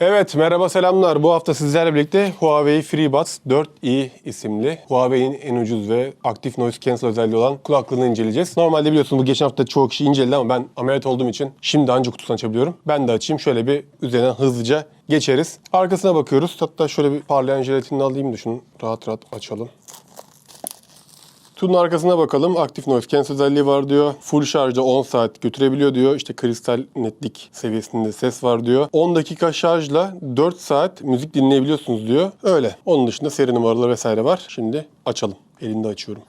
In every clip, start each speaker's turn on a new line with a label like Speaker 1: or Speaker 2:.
Speaker 1: Evet merhaba selamlar. Bu hafta sizlerle birlikte Huawei FreeBuds 4i isimli Huawei'nin en ucuz ve aktif noise cancel özelliği olan kulaklığını inceleyeceğiz. Normalde biliyorsunuz bu geçen hafta çoğu kişi inceledi ama ben ameliyat olduğum için şimdi anca kutusunu açabiliyorum. Ben de açayım şöyle bir üzerinden hızlıca geçeriz. Arkasına bakıyoruz. Hatta şöyle bir parlayan jelatinini alayım da şunu rahat rahat açalım. Kutunun arkasına bakalım. Aktif noise cancel özelliği var diyor. Full şarjda 10 saat götürebiliyor diyor. İşte kristal netlik seviyesinde ses var diyor. 10 dakika şarjla 4 saat müzik dinleyebiliyorsunuz diyor. Öyle. Onun dışında seri numaraları vesaire var. Şimdi açalım. Elinde açıyorum.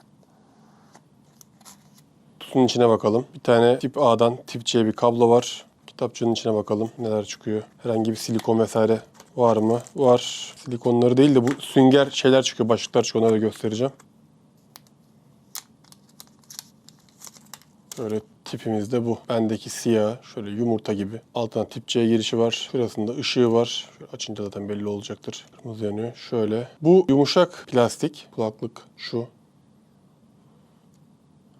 Speaker 1: Kutunun içine bakalım. Bir tane tip A'dan tip C'ye bir kablo var. Kitapçığın içine bakalım neler çıkıyor. Herhangi bir silikon vesaire var mı? Var. Silikonları değil de bu sünger şeyler çıkıyor. Başlıklar çıkıyor. Onları da göstereceğim. Şöyle tipimiz de bu. Bendeki siyah, şöyle yumurta gibi. Altına tip C girişi var. Şurasında ışığı var. Şöyle açınca zaten belli olacaktır. Kırmızı yanıyor. Şöyle. Bu yumuşak plastik kulaklık şu.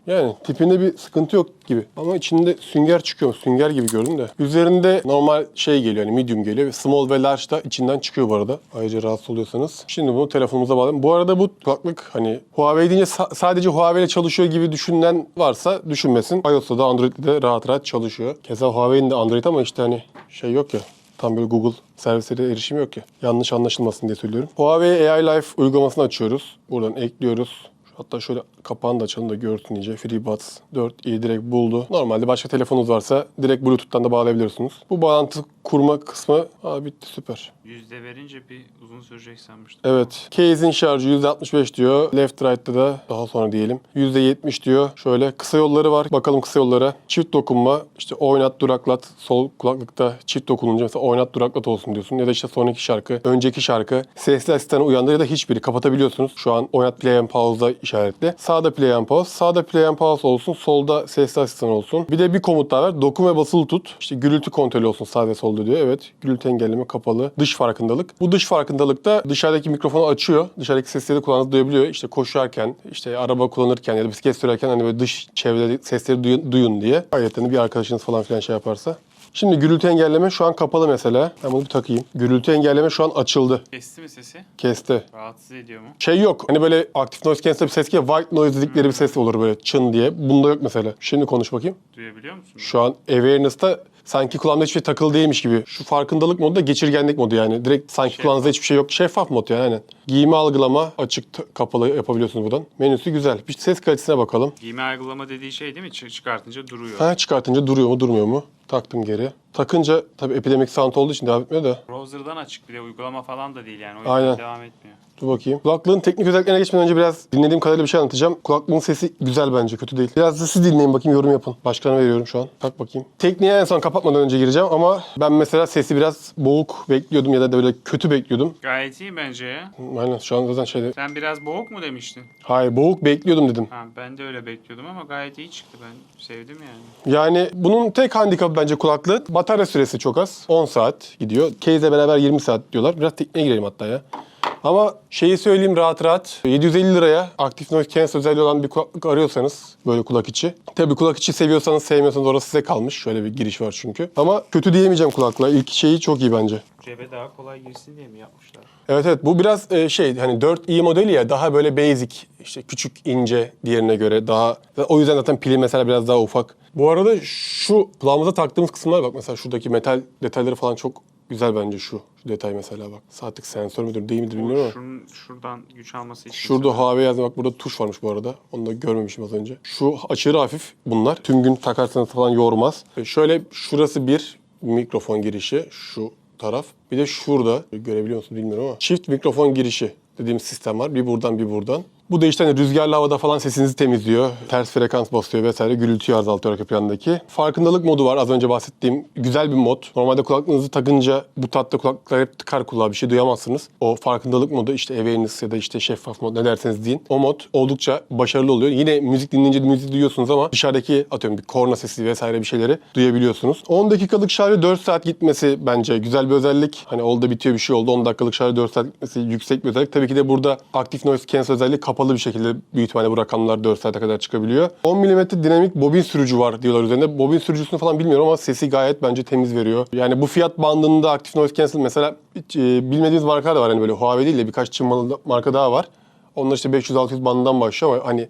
Speaker 1: Yani tipinde bir sıkıntı yok gibi. Ama içinde sünger çıkıyor. Sünger gibi gördüm de. Üzerinde normal şey geliyor. Yani medium geliyor. Small ve large da içinden çıkıyor bu arada. Ayrıca rahatsız oluyorsanız. Şimdi bunu telefonumuza bağlayalım. Bu arada bu kulaklık hani Huawei deyince sa- sadece Huawei ile çalışıyor gibi düşünen varsa düşünmesin. iOS'ta da Android'de de rahat rahat çalışıyor. Keza Huawei'nin de Android ama işte hani şey yok ya. Tam böyle Google servislere erişim yok ya. Yanlış anlaşılmasın diye söylüyorum. Huawei AI Life uygulamasını açıyoruz. Buradan ekliyoruz. Hatta şöyle kapağını da açalım da görsün iyice. FreeBuds 4i direkt buldu. Normalde başka telefonunuz varsa direkt Bluetooth'tan da bağlayabiliyorsunuz. Bu bağlantı kurma kısmı aa, bitti süper.
Speaker 2: Yüzde verince bir uzun sürecek sanmıştım.
Speaker 1: Evet. Case'in şarjı %65 diyor. Left right'ta da daha sonra diyelim. %70 diyor. Şöyle kısa yolları var. Bakalım kısa yollara. Çift dokunma. işte oynat duraklat. Sol kulaklıkta çift dokununca mesela oynat duraklat olsun diyorsun. Ya da işte sonraki şarkı, önceki şarkı. Sesli asistanı uyandır ya da hiçbiri kapatabiliyorsunuz. Şu an oynat play and pause'da işaretli. Sağda play and pause. Sağda play and pause olsun. Solda sesli asistan olsun. Bir de bir komut daha var. Dokun ve basılı tut. İşte gürültü kontrolü olsun sağda ve solda diyor. Evet. Gürültü engelleme kapalı. Dış farkındalık. Bu dış farkındalıkta dışarıdaki mikrofonu açıyor. Dışarıdaki sesleri kulağınız duyabiliyor. İşte koşarken, işte araba kullanırken ya da bisiklet sürerken hani böyle dış çevrede sesleri duyun, duyun diye. Ayrıca bir arkadaşınız falan filan şey yaparsa. Şimdi gürültü engelleme şu an kapalı mesela. Ben bunu bir takayım. Gürültü engelleme şu an açıldı.
Speaker 2: Kesti mi sesi?
Speaker 1: Kesti.
Speaker 2: Rahatsız ediyor mu?
Speaker 1: Şey yok. Hani böyle aktif noise cancel bir ses ki white noise dedikleri bir ses olur böyle çın diye. Bunda yok mesela. Şimdi konuş bakayım.
Speaker 2: Duyabiliyor musun?
Speaker 1: Şu an awareness'ta sanki kulağımda hiçbir şey takılı değilmiş gibi. Şu farkındalık modu da geçirgenlik modu yani. Direkt sanki
Speaker 2: Şeffaf.
Speaker 1: kulağınızda hiçbir şey yok. Şeffaf mod yani aynen. Giyimi algılama açık kapalı yapabiliyorsunuz buradan. Menüsü güzel. Bir ses kalitesine bakalım.
Speaker 2: Giyme algılama dediği şey değil mi? Çı- çıkartınca duruyor.
Speaker 1: Ha çıkartınca duruyor mu durmuyor mu? Taktım geri. Takınca tabii epidemik sound olduğu için devam etmiyor da.
Speaker 2: Browser'dan açık bir de uygulama falan da değil yani. O yüzden
Speaker 1: Aynen.
Speaker 2: devam etmiyor.
Speaker 1: Dur bakayım. Kulaklığın teknik özelliklerine geçmeden önce biraz dinlediğim kadarıyla bir şey anlatacağım. Kulaklığın sesi güzel bence, kötü değil. Biraz da siz dinleyin bakayım, yorum yapın. Başkana veriyorum şu an. Tak bakayım. Tekniğe en son kapatmadan önce gireceğim ama ben mesela sesi biraz boğuk bekliyordum ya da böyle kötü bekliyordum.
Speaker 2: Gayet iyi bence ya.
Speaker 1: Aynen şu an zaten şeyde...
Speaker 2: Sen biraz boğuk mu demiştin?
Speaker 1: Hayır boğuk bekliyordum dedim.
Speaker 2: Ha, ben de öyle bekliyordum ama gayet iyi çıktı. Ben sevdim yani.
Speaker 1: Yani bunun tek handikapı bence kulaklığı. Batarya süresi çok az. 10 saat gidiyor. Case'le beraber 20 saat diyorlar. Biraz tekniğe girelim hatta ya. Ama şeyi söyleyeyim rahat rahat. 750 liraya aktif noise cancel özelliği olan bir kulaklık arıyorsanız böyle kulak içi. Tabii kulak içi seviyorsanız sevmiyorsanız orası size kalmış. Şöyle bir giriş var çünkü. Ama kötü diyemeyeceğim kulaklığa. İlk şeyi çok iyi bence.
Speaker 2: Cebe daha kolay girsin diye mi yapmışlar?
Speaker 1: Evet evet bu biraz e, şey hani 4i modeli ya daha böyle basic işte küçük ince diğerine göre daha o yüzden zaten pili mesela biraz daha ufak. Bu arada şu kulağımıza taktığımız kısımlar bak mesela şuradaki metal detayları falan çok güzel bence şu. Şu detay mesela bak. Saatlik sensör müdür değil midir bilmiyorum ama.
Speaker 2: Şunun, şuradan güç alması için.
Speaker 1: Şurada Huawei yazdı bak burada tuş varmış bu arada. Onu da görmemişim az önce. Şu aşırı hafif bunlar. Tüm gün takarsanız falan yormaz. E, Şöyle şurası bir mikrofon girişi. Şu taraf. Bir de şurada görebiliyor musunuz bilmiyorum ama çift mikrofon girişi dediğimiz sistem var. Bir buradan bir buradan. Bu da işte hani rüzgarlı havada falan sesinizi temizliyor. Ters frekans basıyor vesaire. Gürültüyü azaltıyor arka plandaki. Farkındalık modu var. Az önce bahsettiğim güzel bir mod. Normalde kulaklığınızı takınca bu tatlı kulaklıklar hep tıkar kulağa bir şey duyamazsınız. O farkındalık modu işte awareness ya da işte şeffaf mod ne derseniz deyin. O mod oldukça başarılı oluyor. Yine müzik dinleyince müzik duyuyorsunuz ama dışarıdaki atıyorum bir korna sesi vesaire bir şeyleri duyabiliyorsunuz. 10 dakikalık şarjı 4 saat gitmesi bence güzel bir özellik. Hani oldu bitiyor bir şey oldu 10 dakikalık şarjı 4 saat gitmesi yüksek bir özellik. Tabii ki de burada aktif noise cancel özelliği kapalı kapalı bir şekilde büyük ihtimalle bu rakamlar 4 saate kadar çıkabiliyor. 10 mm dinamik bobin sürücü var diyorlar üzerinde. Bobin sürücüsünü falan bilmiyorum ama sesi gayet bence temiz veriyor. Yani bu fiyat bandında Active Noise Cancel mesela hiç, e, bilmediğiniz markalar da var. Hani böyle Huawei değil de birkaç Çin malı- marka daha var. Onlar işte 500-600 bandından başlıyor ama hani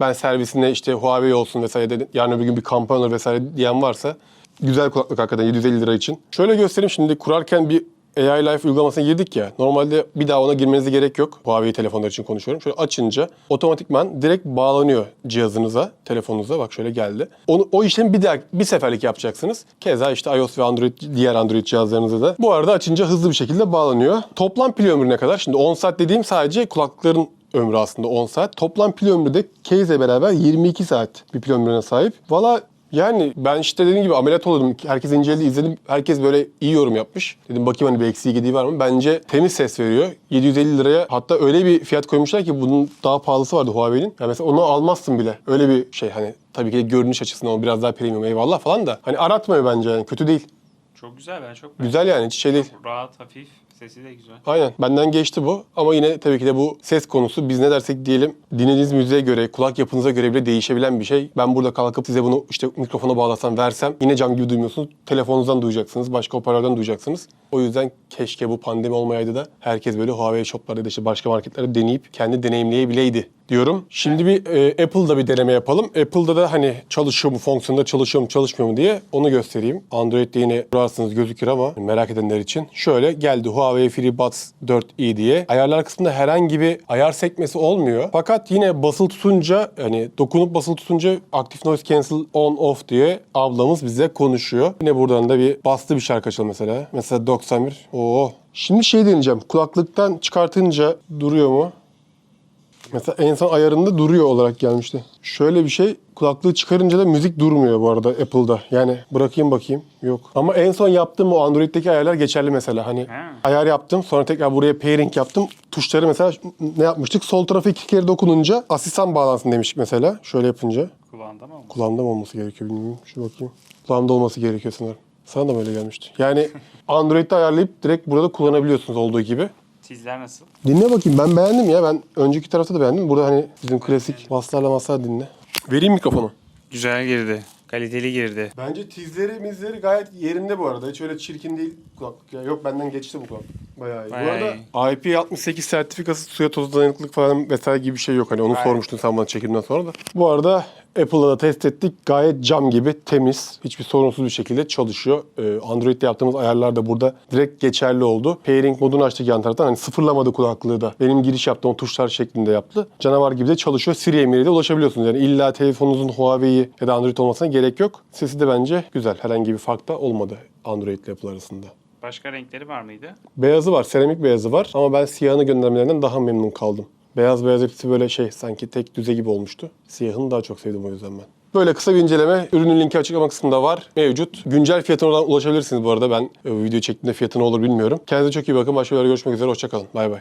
Speaker 1: ben servisinde işte Huawei olsun vesaire de yarın öbür gün bir kampanya vesaire diyen varsa güzel kulaklık hakikaten 750 lira için. Şöyle göstereyim şimdi kurarken bir AI Life uygulamasına girdik ya. Normalde bir daha ona girmenize gerek yok. Huawei telefonlar için konuşuyorum. Şöyle açınca otomatikman direkt bağlanıyor cihazınıza, telefonunuza. Bak şöyle geldi. Onu, o işlemi bir daha bir seferlik yapacaksınız. Keza işte iOS ve Android diğer Android cihazlarınıza da. Bu arada açınca hızlı bir şekilde bağlanıyor. Toplam pil ömrü ne kadar? Şimdi 10 saat dediğim sadece kulaklıkların ömrü aslında 10 saat. Toplam pil ömrü de case'le beraber 22 saat bir pil ömrüne sahip. Valla yani ben işte dediğim gibi ameliyat oldum. Herkes inceledi, izledim. Herkes böyle iyi yorum yapmış. Dedim bakayım hani bir eksiği gediği var mı? Bence temiz ses veriyor. 750 liraya hatta öyle bir fiyat koymuşlar ki bunun daha pahalısı vardı Huawei'nin. Yani mesela onu almazsın bile. Öyle bir şey hani tabii ki de görünüş açısından o biraz daha premium eyvallah falan da. Hani aratmıyor bence yani kötü değil.
Speaker 2: Çok güzel ben çok beğendim.
Speaker 1: Güzel yani hiç şey değil.
Speaker 2: Rahat, hafif. Sesi de güzel.
Speaker 1: Aynen. Benden geçti bu. Ama yine tabii ki de bu ses konusu biz ne dersek diyelim dinlediğiniz müziğe göre, kulak yapınıza göre bile değişebilen bir şey. Ben burada kalkıp size bunu işte mikrofona bağlasam, versem yine cam gibi duymuyorsunuz. Telefonunuzdan duyacaksınız, başka hoparlörden duyacaksınız. O yüzden keşke bu pandemi olmayaydı da herkes böyle Huawei shoplarda da işte başka marketlerde deneyip kendi deneyimleyebileydi diyorum. Şimdi bir e, Apple'da bir deneme yapalım. Apple'da da hani çalışıyor mu, fonksiyonda çalışıyor mu, çalışmıyor mu diye onu göstereyim. Android'de yine durarsınız gözükür ama merak edenler için. Şöyle geldi Huawei FreeBuds 4i diye. Ayarlar kısmında herhangi bir ayar sekmesi olmuyor. Fakat yine basılı tutunca hani dokunup basılı tutunca Active Noise Cancel on off diye ablamız bize konuşuyor. Yine buradan da bir bastı bir şarkı açalım mesela. Mesela 91. Oo. Şimdi şey deneyeceğim. Kulaklıktan çıkartınca duruyor mu? Mesela en son ayarında duruyor olarak gelmişti. Şöyle bir şey kulaklığı çıkarınca da müzik durmuyor bu arada Apple'da. Yani bırakayım bakayım. Yok. Ama en son yaptığım o Android'deki ayarlar geçerli mesela. Hani
Speaker 2: Ha.
Speaker 1: ayar yaptım sonra tekrar buraya pairing yaptım. Tuşları mesela ne yapmıştık? Sol tarafı iki kere dokununca asistan bağlansın demiştik mesela. Şöyle yapınca.
Speaker 2: Kulağında mı olmuş?
Speaker 1: Kulağımda mı olması gerekiyor bilmiyorum. Şu bakayım. Kulağımda olması gerekiyor sanırım. Sana da böyle gelmişti. Yani Android'de ayarlayıp direkt burada kullanabiliyorsunuz olduğu gibi.
Speaker 2: Sizler nasıl?
Speaker 1: Dinle bakayım ben beğendim ya. Ben önceki tarafta da beğendim. Burada hani bizim klasik baslarla maslar dinle. Vereyim mikrofonu.
Speaker 2: Güzel girdi. Kaliteli girdi.
Speaker 1: Bence tizleri mizleri gayet yerinde bu arada. Hiç öyle çirkin değil kulaklık ya. Yok benden geçti bu kulaklık. Bayağı iyi.
Speaker 2: Bayağı
Speaker 1: bu arada IP68 sertifikası suya toz dayanıklık falan vesaire gibi bir şey yok. Hani onu
Speaker 2: Bayağı
Speaker 1: sormuştun sen bana çekimden sonra da. Bu arada Apple'da da test ettik. Gayet cam gibi temiz. Hiçbir sorunsuz bir şekilde çalışıyor. Ee, Android'de yaptığımız ayarlar da burada direkt geçerli oldu. Pairing modunu açtık yan taraftan. Hani sıfırlamadı kulaklığı da. Benim giriş yaptığım tuşlar şeklinde yaptı. Canavar gibi de çalışıyor. Siri emriyle de ulaşabiliyorsunuz. Yani illa telefonunuzun Huawei'yi ya da Android olmasına gerek yok. Sesi de bence güzel. Herhangi bir fark da olmadı Android ile Apple arasında.
Speaker 2: Başka renkleri var mıydı?
Speaker 1: Beyazı var, seramik beyazı var ama ben siyahını göndermelerinden daha memnun kaldım. Beyaz beyaz hepsi böyle şey sanki tek düze gibi olmuştu. Siyahını daha çok sevdim o yüzden ben. Böyle kısa bir inceleme. Ürünün linki açıklama kısmında var. Mevcut. Güncel fiyatına oradan ulaşabilirsiniz bu arada. Ben e, video çektiğimde fiyatı ne olur bilmiyorum. Kendinize çok iyi bakın. Başka bir görüşmek üzere. Hoşçakalın. Bay bay.